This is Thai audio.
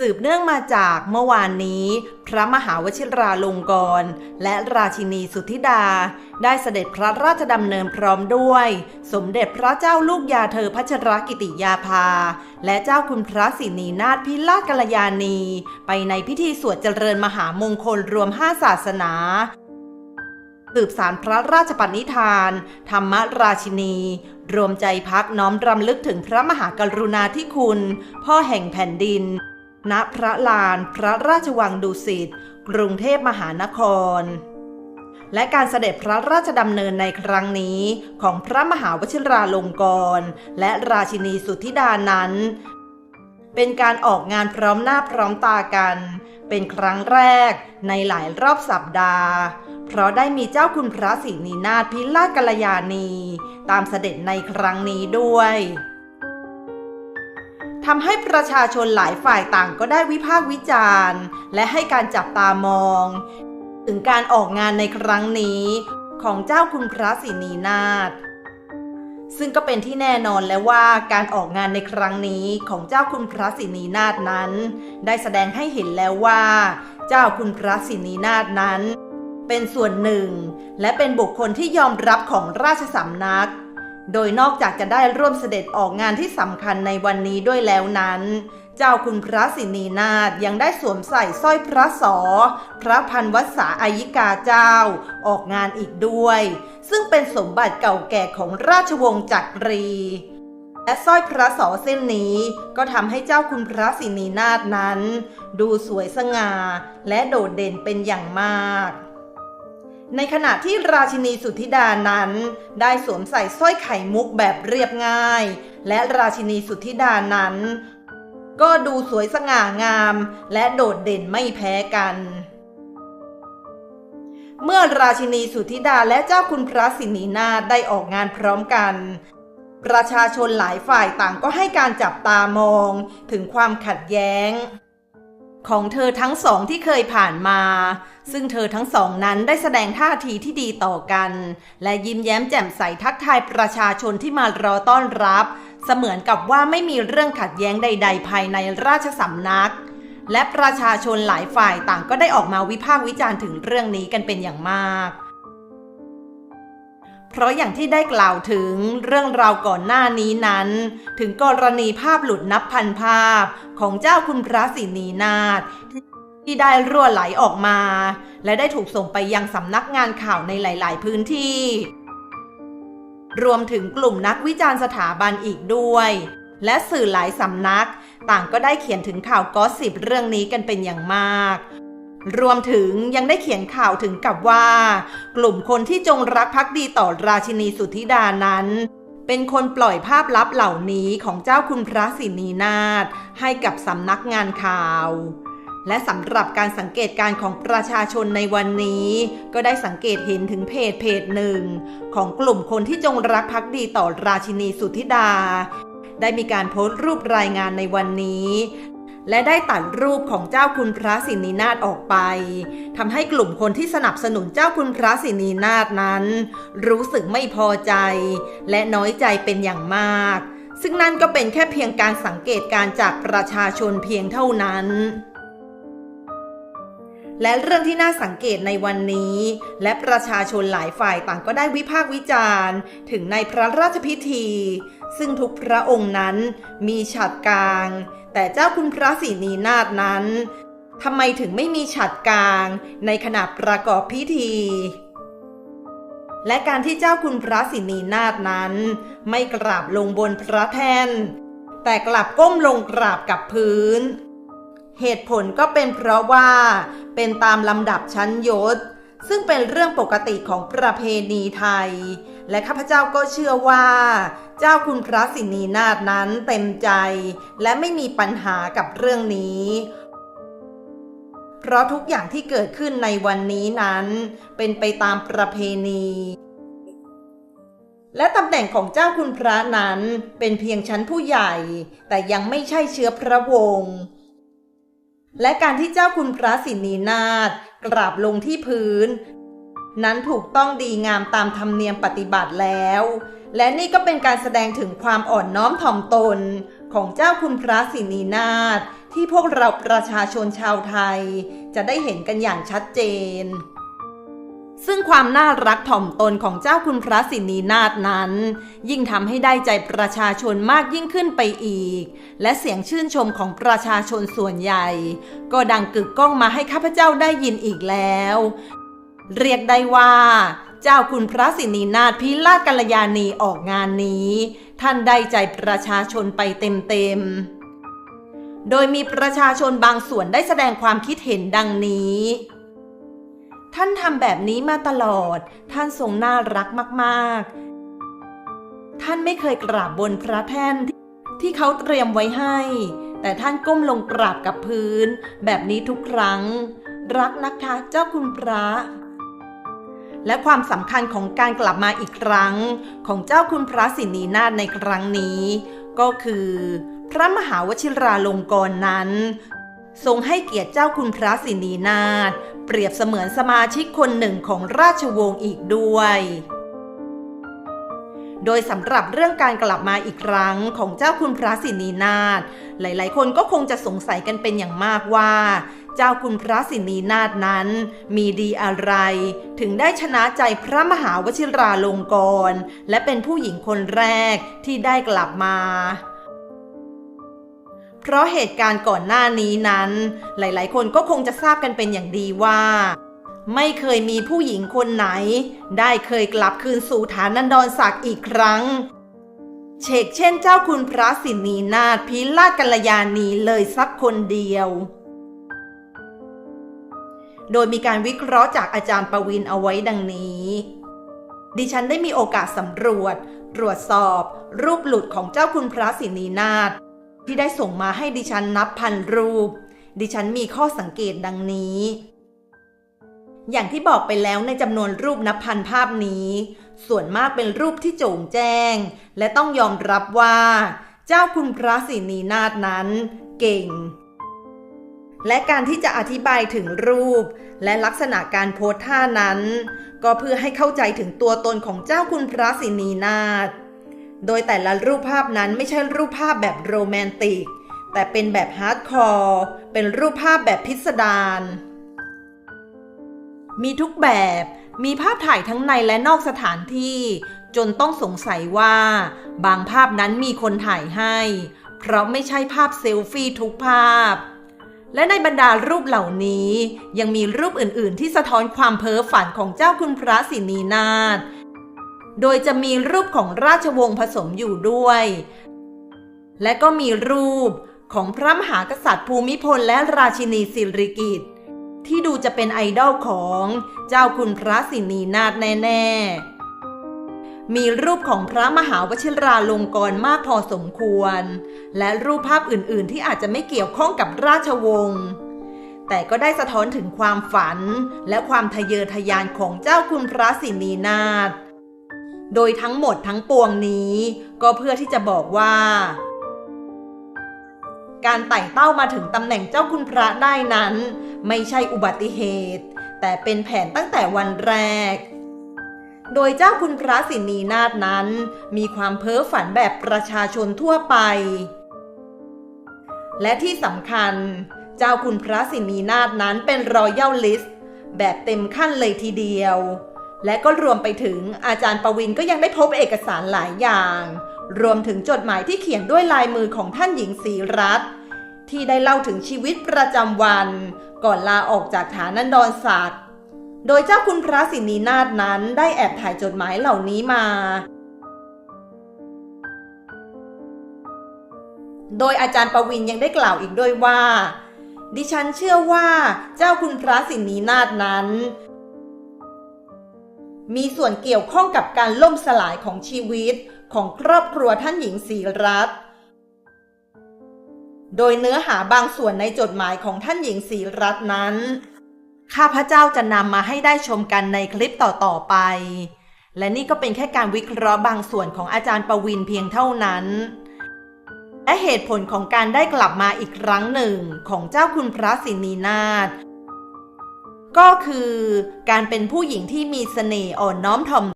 สืบเนื่องมาจากเมื่อวานนี้ พระมหาวชิราลงกรณ์และราชินีสุทธิดา ได้เสด็จพระราชดำเนินพร้อมด้วย สมเด็จพระเจ้าลูกยาเธอพัชรกิติยาภา และเจ้าคุณพระสินีนาถพิราชกัลยาณี ไปในพิธีสวดเจริญมหามงคลรวมห้าศาสนาสืบสารพระราชปณิธาน ธรรมราชินี รวมใจพักน้อมรำลึกถึงพระมหากรุณาธิคุณ พ่อแห่งแผ่นดิน ณพระลานพระราชวังดุสิต กรุงเทพมหานคร และการเสด็จพระราชดำเนินในครั้งนี้ของพระมหาวชิราลงกรณ์และราชินีสุทธิดานั้น เป็นการออกงานพร้อมหน้าพร้อมตากัน เป็นครั้งแรกในหลายรอบสัปดาห์ เพราะได้มีเจ้าคุณพระศรีนีนาถพิรากัลยาณี ตามเสด็จในครั้งนี้ด้วย ทำให้ประชาชนหลายฝ่ายต่างก็ได้วิพากษ์วิจารณ์ และให้การจับตามอง ถึงการออกงานในครั้งนี้ของเจ้าคุณพระศรีนีนาถซึ่งก็เป็นที่แน่นอนแล้วว่าการออกงานในครั้งนี้ของเจ้าคุณพระศรีนีนาถนั้น ได้แสดงให้เห็นแล้วว่า เจ้าคุณพระศรีนีนาถนั้น เป็นส่วนหนึ่ง และเป็นบุคคลที่ยอมรับของราชสำนัก โดยนอกจากจะได้ร่วมเสด็จออกงานที่สำคัญในวันนี้ด้วยแล้วนั้น เจ้าคุณพระสินีนาถยังได้สวมใส่สร้อยพระสอ พระพันวษาอายิกาเจ้า ออกงานอีกด้วย ซึ่งเป็นสมบัติเก่าแก่ของราชวงศ์จักรี และสร้อยพระสอเส้นนี้ก็ทำให้เจ้าคุณพระสินีนาถนั้น ดูสวยสง่าและโดดเด่นเป็นอย่างมาก ในขณะที่ราชินีสุธิดานั้น ได้สวมใส่สร้อยไข่มุกแบบเรียบง่าย และราชินีสุธิดานั้น ก็ดูสวยสง่างาม และโดดเด่นไม่แพ้กัน เมื่อราชินีสุธิดาและเจ้าคุณพระสินีนาได้ออกงานพร้อมกัน ประชาชนหลายฝ่ายต่างก็ให้การจับตามองถึงความขัดแย้ง ของเธอทั้งสองที่เคยผ่านมา ซึ่งเธอทั้งสองนั้นได้แสดงท่าทีที่ดีต่อกัน และยิ้มแย้มแจ่มใสทักทายประชาชนที่มารอต้อนรับ เสมือนกับว่าไม่มีเรื่องขัดแย้งใด ๆ ภายในราชสำนัก และประชาชนหลายฝ่ายต่างก็ได้ออกมาวิพากษ์วิจารณ์ถึงเรื่องนี้กันเป็นอย่างมาก เพราะอย่างที่ได้กล่าวถึงเรื่องราวก่อนหน้านี้นั้น ถึงกรณีภาพหลุดนับพันภาพของเจ้าคุณพระศรีนีนาถที่ได้รั่วไหลออกมา และได้ถูกส่งไปยังสำนักงานข่าวในหลาย ๆ พื้นที่ รวมถึงกลุ่มนักวิจารณ์สถาบันอีกด้วย และสื่อหลายสำนัก ต่างก็ได้เขียนถึงข่าวกอสิบเรื่องนี้กันเป็นอย่างมาก รวมถึงยังได้เขียนข่าวถึงกับว่า กลุ่มคนที่จงรักภักดีต่อราชินีสุธิดานั้น เป็นคนปล่อยภาพลับเหล่านี้ของเจ้าคุณพระสินีนาถให้กับสำนักงานข่าว และสำหรับการสังเกตการณ์ของประชาชนในวันนี้ ก็ได้สังเกตเห็นถึงเพจเพจหนึ่ง ของกลุ่มคนที่จงรักภักดีต่อราชินีสุธิดาได้มีการโพสต์รูปรายงานในวันนี้ และได้ตัดรูปของเจ้าคุณพระสินีนาถออกไปทำให้กลุ่มคนที่สนับสนุนเจ้าคุณพระสินีนาถนั้น รู้สึกไม่พอใจ และน้อยใจเป็นอย่างมาก ซึ่งนั่นก็เป็นแค่เพียงการสังเกตการจากประชาชนเพียงเท่านั้นและเรื่องที่น่าสังเกตในวันนี้ และประชาชนหลายฝ่ายต่างก็ได้วิพากษ์วิจารณ์ ถึงในพระราชพิธี ซึ่งทุกพระองค์นั้นมีฉัตรกลาง แต่เจ้าคุณพระศรีนีนาถนั้นทำไมถึงไม่มีฉัตรกลางในขณะประกอบพิธี และการที่เจ้าคุณพระศรีนีนาถนั้น ไม่กราบลงบนพระแท่น แต่กลับก้มลงกราบกับพื้น เหตุผลก็เป็นเพราะว่าเป็นตามลำดับชั้นยศ ซึ่งเป็นเรื่องปกติของประเพณีไทย และข้าพเจ้าก็เชื่อว่า เจ้าคุณพระสินีนาถนั้นเต็มใจ และไม่มีปัญหากับเรื่องนี้ เพราะทุกอย่างที่เกิดขึ้นในวันนี้นั้น เป็นไปตามประเพณีและตำแหน่งของเจ้าคุณพระนั้นเป็นเพียงชั้นผู้ใหญ่ แต่ยังไม่ใช่เชื้อพระวงศ์และการที่เจ้าคุณพระสินีนาถกราบลงที่พื้น นั้นถูกต้องดีงามตามธรรมเนียมปฏิบัติแล้ว และนี่ก็เป็นการแสดงถึงความอ่อนน้อมถ่อมตนของเจ้าคุณพระสินีนาถที่พวกเราประชาชนชาวไทย จะได้เห็นกันอย่างชัดเจน ซึ่งความน่ารักถ่อมตนของเจ้าคุณพระสินีนาถนั้น ยิ่งทำให้ได้ใจประชาชนมากยิ่งขึ้นไปอีก และเสียงชื่นชมของประชาชนส่วนใหญ่ ก็ดังกึกก้องมาให้ข้าพเจ้าได้ยินอีกแล้ว เรียกได้ว่า เจ้าคุณพระสินีนาถพิลาศกัลยาณีออกงานนี้ ท่านได้ใจประชาชนไปเต็มๆ โดยมีประชาชนบางส่วนได้แสดงความคิดเห็นดังนี้ ท่านทำแบบนี้มาตลอด ท่านทรงน่ารักมากๆ ท่านไม่เคยกราบบนพระแท่นที่เขาเตรียมไว้ให้ แต่ท่านก้มลงกราบกับพื้น แบบนี้ทุกครั้ง รักนะคะเจ้าคุณพระ และความสำคัญของการกลับมาอีกครั้ง ของเจ้าคุณพระสินีนาถในครั้งนี้ ก็คือ พระมหาวชิราลงกรณ์นั้น ทรงให้เกียรติเจ้าคุณพระสินีนาถเปรียบเสมือนสมาชิกคนหนึ่งของราชวงศ์อีกด้วย โดยสำหรับเรื่องการกลับมาอีกครั้งของเจ้าคุณพระสินีนาถหลาย ๆ คนก็คงจะสงสัยกันเป็นอย่างมากว่า เจ้าคุณพระสินีนาถนั้น มีดีอะไร ถึงได้ชนะใจพระมหาวชิราลงกรณ์และเป็นผู้หญิงคนแรกที่ได้กลับมาเพราะเหตุการณ์ก่อนหน้านี้นั้น หลาย ๆ คนก็คงจะทราบกันเป็นอย่างดีว่า ไม่เคยมีผู้หญิงคนไหน ได้เคยกลับคืนสู่ฐานันดรศักดิ์อีกครั้ง เชกเช่นเจ้าคุณพระสินีนาถพิลาศกัลยาณีเลยสักคนเดียว โดยมีการวิเคราะห์จากอาจารย์ประวินเอาไว้ดังนี้ ดิฉันได้มีโอกาสสำรวจ ตรวจสอบ รูปหลุดของเจ้าคุณพระสินีนาถที่ได้ส่งมาให้ดิฉันนับพันรูป ดิฉันมีข้อสังเกตดังนี้ อย่างที่บอกไปแล้วในจำนวนรูปนับพันภาพนี้ ส่วนมากเป็นรูปที่โจ่งแจ้ง และต้องยอมรับว่า เจ้าคุณพระสินีนาถนั้น เก่ง และการที่จะอธิบายถึงรูป และลักษณะการโพสท่านั้น ก็เพื่อให้เข้าใจถึงตัวตนของเจ้าคุณพระสินีนาถโดยแต่ละรูปภาพนั้นไม่ใช่รูปภาพแบบโรแมนติก แต่เป็นแบบฮาร์ดคอร์เป็นรูปภาพแบบพิสดารมีทุกแบบมีภาพถ่ายทั้งในและนอกสถานที่ จนต้องสงสัยว่า บางภาพนั้นมีคนถ่ายให้ เพราะไม่ใช่ภาพเซลฟี่ทุกภาพ และในบรรดารูปเหล่านี้ ยังมีรูปอื่นๆ ที่สะท้อนความเพ้อฝันของเจ้าคุณพระสินีนาถโดยจะมีรูปของราชวงศ์ผสมอยู่ด้วย และก็มีรูปของพระมหากษัตริย์ภูมิพลและราชินีสิริกิติ์ที่ดูจะเป็นไอดอลของเจ้าคุณพระสินีนาถแน่ ๆ มีรูปของพระมหาวชิราลงกรณ์มากพอสมควร และรูปภาพอื่นๆ ที่อาจจะไม่เกี่ยวข้องกับราชวงศ์แต่ก็ได้สะท้อนถึงความฝันและความทะเยอทะยานของเจ้าคุณพระสินีนาถโดยทั้งหมดทั้งปวงนี้ ก็เพื่อที่จะบอกว่า การไต่เต้ามาถึงตำแหน่งเจ้าคุณพระได้นั้น ไม่ใช่อุบัติเหตุ แต่เป็นแผนตั้งแต่วันแรก โดยเจ้าคุณพระสินีนาถนั้น มีความเพ้อฝันแบบประชาชนทั่วไป และที่สำคัญ เจ้าคุณพระสินีนาถนั้นเป็นรอยัลลิสต์แบบเต็มขั้นเลยทีเดียว และก็รวมไปถึงอาจารย์ประวินก็ยังได้พบเอกสารหลายอย่าง รวมถึงจดหมายที่เขียนด้วยลายมือของท่านหญิงศรีรัตน์ที่ได้เล่าถึงชีวิตประจำวัน ก่อนลาออกจากฐานันดรศักดิ์ โดยเจ้าคุณพระสินีนาถนั้นได้แอบถ่ายจดหมายเหล่านี้มา โดยอาจารย์ประวินยังได้กล่าวอีกด้วยว่า ดิฉันเชื่อว่าเจ้าคุณพระสินีนาถนั้น มีส่วนเกี่ยวข้องกับการล่มสลายของชีวิตของครอบครัวท่านหญิงศรีรัตน์โดยเนื้อหาบางส่วนในจดหมายของท่านหญิงศรีรัตน์นั้น ข้าพเจ้าจะนำมาให้ได้ชมกันในคลิปต่อๆไป และนี่ก็เป็นแค่การวิเคราะห์บางส่วนของอาจารย์ประวินเพียงเท่านั้น และเหตุผลของการได้กลับมาอีกครั้งหนึ่งของเจ้าคุณพระสินีนาถก็คือการเป็นผู้หญิงที่มีเสน่ห์อ่อนน้อมถ่อม